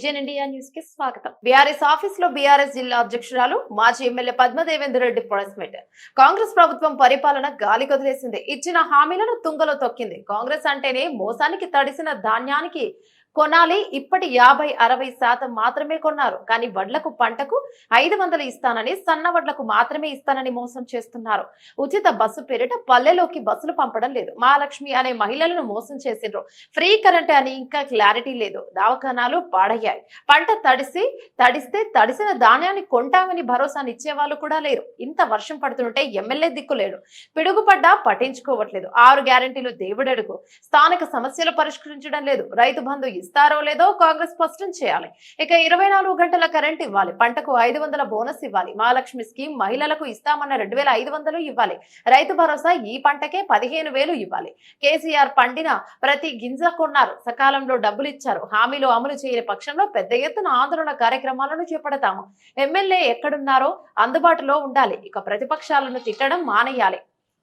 Vijayan India న్యూస్కి స్వాగతం. BRS ఆఫీస్లో బీఆర్ఎస్ జిల్లా అధ్యక్షురాలు మాజీ MLA Padma Devender Reddy press meet Congress ప్రభుత్వం పరిపాలన గాలి కొదిలేసింది. ఇచ్చిన హామీలను తుంగలో తొక్కింది. కాంగ్రెస్ అంటేనే మోసానికి తడిసిన ధాన్యానికి కొనాలి. ఇప్పటి యాభై అరవై శాతం మాత్రమే కొన్నారు. కానీ వడ్లకు పంటకు ఐదు వందలు ఇస్తానని సన్న వడ్లకు మాత్రమే ఇస్తానని మోసం చేస్తున్నారు. ఉచిత బస్సు పేరిట పల్లెలోకి బస్సులు పంపడం లేదు. మహాలక్ష్మి అనే మహిళలను మోసం చేసిండ్రు. ఫ్రీ కరెంట్ అని ఇంకా క్లారిటీ లేదు. దవాఖానాలు పాడయ్యాయి. పంట తడిసి తడిస్తే తడిసిన ధాన్యాన్ని కొంటామని భరోసాని ఇచ్చేవాళ్ళు కూడా లేరు. ఇంత వర్షం పడుతుంటే ఎమ్మెల్యే దిక్కులేడు పిడుగుపడ్డా పట్టించుకోవట్లేదు. ఆరు గ్యారంటీలు దేవుడడుగు. స్థానిక సమస్యలు పరిష్కరించడం లేదు. రైతు బంధు ఇస్తారో లేదో కాంగ్రెస్ స్పష్టం చేయాలి. ఇక ఇరవై నాలుగు గంటల కరెంట్ ఇవ్వాలి. పంటకు ఐదు వందల బోనస్ ఇవ్వాలి. మహాలక్ష్మి స్కీమ్ మహిళలకు ఇస్తామన్న రెండు వేల ఐదు వందలు ఇవ్వాలి. రైతు భరోసా ఈ పంటకే పదిహేను వేలు ఇవ్వాలి. కేసీఆర్ పండిన ప్రతి గింజ కొన్నారు. సకాలంలో డబ్బులు ఇచ్చారు. హామీలు అమలు చేయని పక్షంలో పెద్ద ఎత్తున ఆందోళన కార్యక్రమాలను చేపడతాము. ఎమ్మెల్యే ఎక్కడున్నారో అందుబాటులో ఉండాలి. ఇక ప్రతిపక్షాలను తిట్టడం మానేయాలి.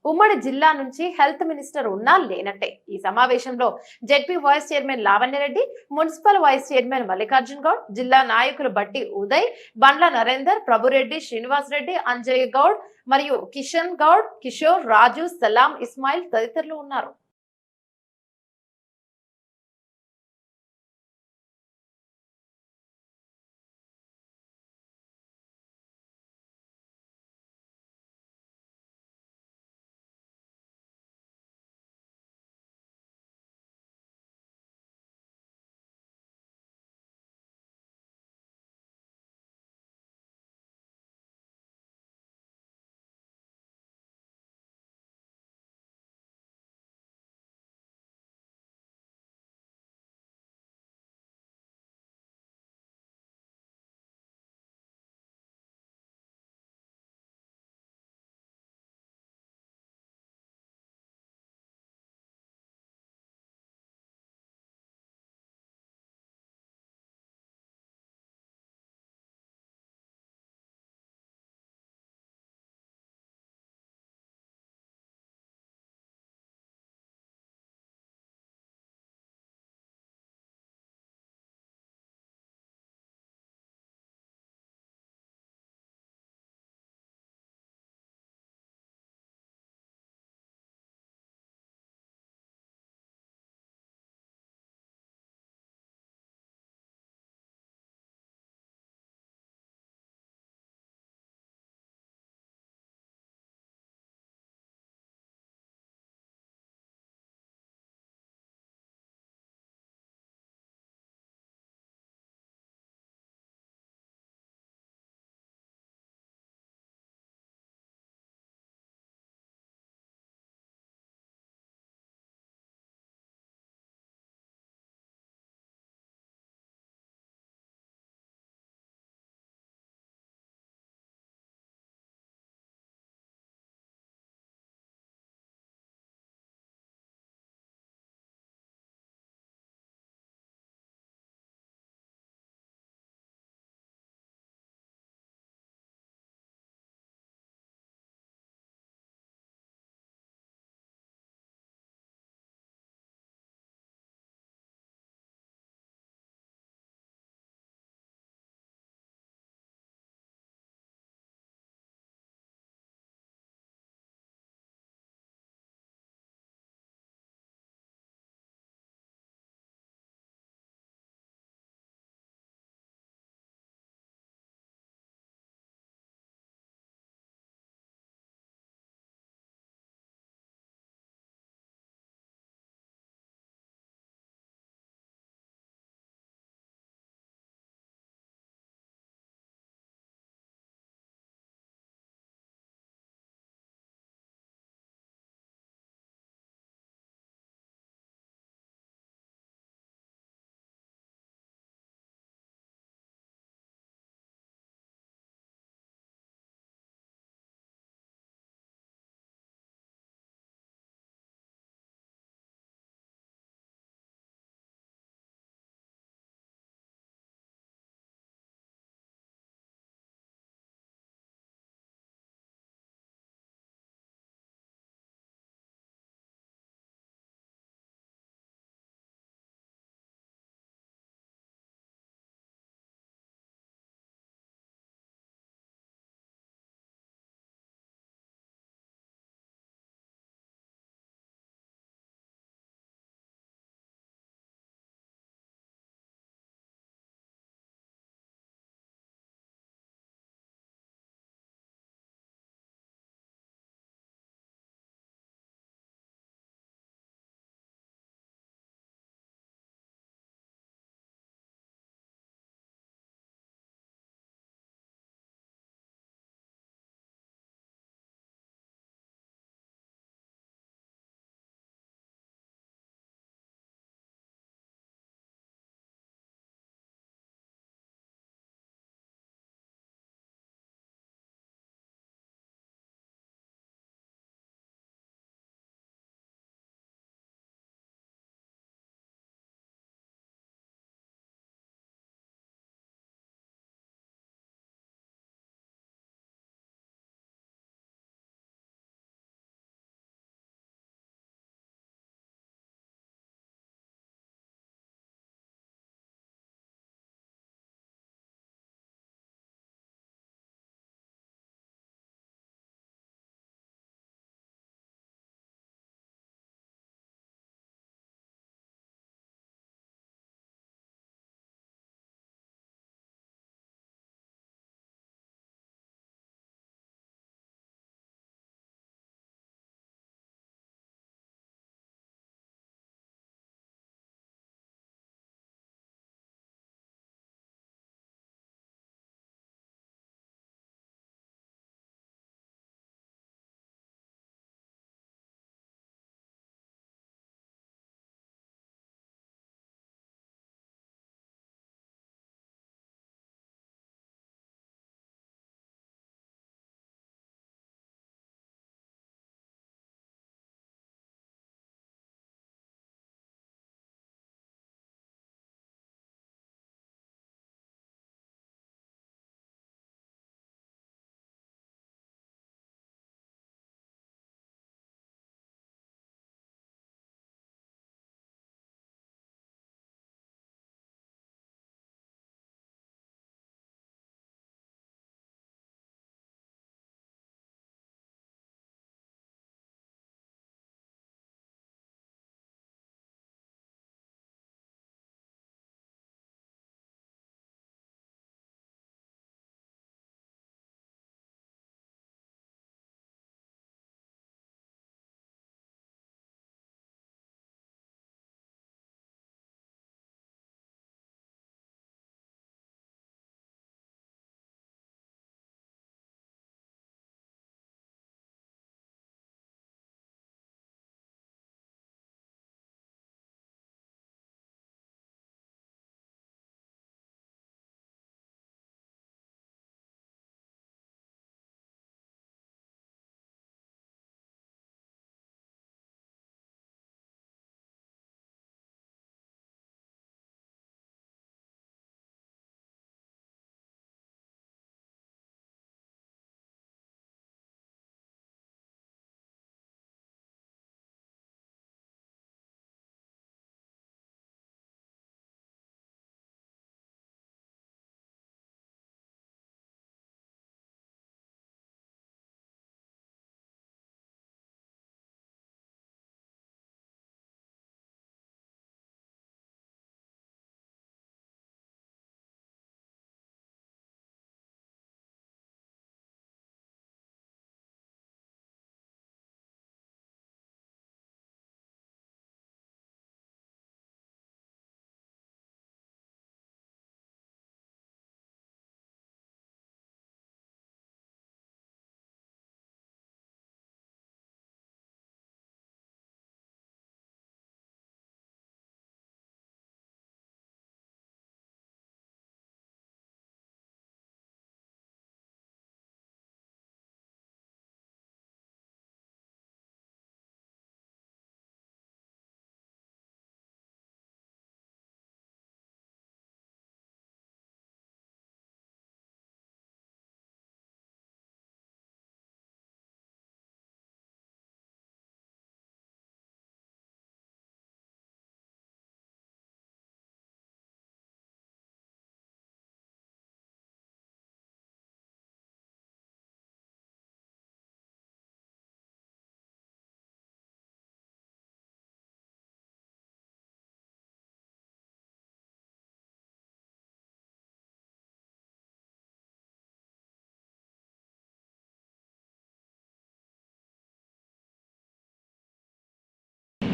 ఉమ్మడి జిల్లా నుంచి హెల్త్ మినిస్టర్ ఉన్నా లేనట్టే. ఈ సమావేశంలో ZP vice chairman Lavanya Reddy municipal vice chairman Mallikarjun Goud జిల్లా నాయకులు బట్టి ఉదయ్ బండ్ల నరేందర్ ప్రభురెడ్డి శ్రీనివాస్ రెడ్డి అంజయ్ గౌడ్ మరియు కిషన్ గౌడ్ కిషోర్ రాజు సలాం ఇస్మాయిల్ తదితరులు ఉన్నారు.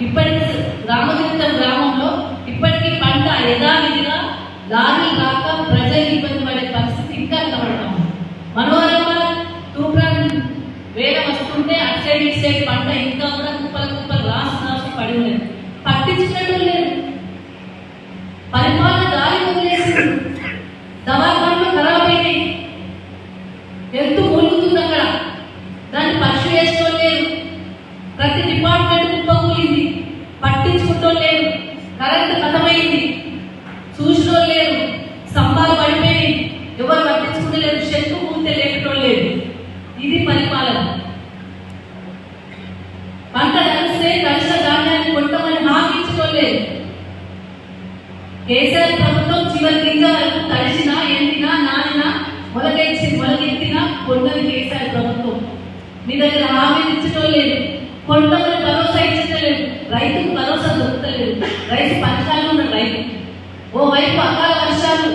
ఇప్పటికి రామతీర్థం గ్రామంలో ఇప్పటికీ పంట యథావిధిగా దాని రాక ప్రజలు ఇబ్బంది పడే పరిస్థితి ఇంకా కనబడతాం మనోరమ తూప్రాన్ వేల వస్తుంటే అటు సైడ్ ఇటు సైడ్ పంట ఇంకా కూడా కుప్పలు కుప్పలు రాసి రాసి పడి ఉండేది పట్టించినట్టు లేదు. పరిపాలన గాలి వదిలేసింది. దవాఖాన లేదు ఇది పరిపాలన. పంట కలిస్తే కలిసిన ధాన్యాన్ని కొట్టమని హామీ కేసీఆర్ ప్రభుత్వం చివరి గింజ వరకు ఎండినా నానినా మొలకెచ్చి మొలకెత్తినా కొండని కేసీఆర్ ప్రభుత్వం. మీ దగ్గర హామీ ఇచ్చుకోలేదు. లేదు భరోసా ఇచ్చలేదు రైతుకు భరోసా దొరకలేదు రైతు పంచాలు ఉన్న రైతు. ఓ వైపు అకాల వర్షాలు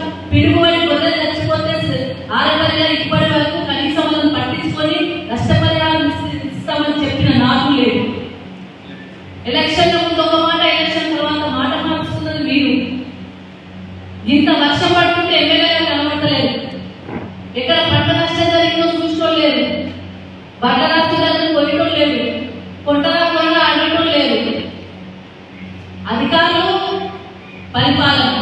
పరిపాలన.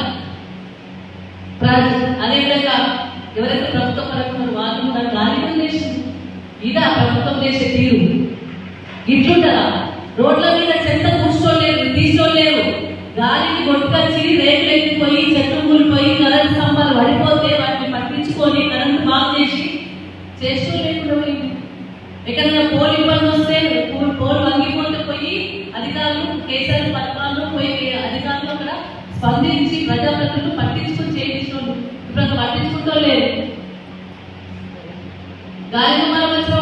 అదేవిధంగా ఎవరైతే ప్రభుత్వ పరంగా వాళ్ళు దాన్ని గాలి చేసింది. ఇదా ప్రభుత్వం చేసే తీరు. ఇట్లుంటారా రోడ్ల మీద చెత్త కూర్చోలేరు తీసుకోలేరు గాలిని కొట్టుకొచ్చి రేట్లు ఎక్కిపోయి చెట్లు కూలిపోయి కరెంట్ స్తంభాలు పడిపోతే వాటిని పట్టించుకొని కరెంట్ బాగు చేసి చేస్తూ లేకుండా పోయింది. ఎక్కడైనా పోల్ ఇబ్బంది వస్తే పోల్ వంగిపోతే పోయి అధికారులు కేసీఆర్ పథకాల్లో పోయి స్పందించి ప్రజాప్రతినిధులు పట్టించుకుని చేయించుకోండి ఇప్పుడు అక్కడ పట్టించుకుంటూ లేదు. గాలి మనం వచ్చిన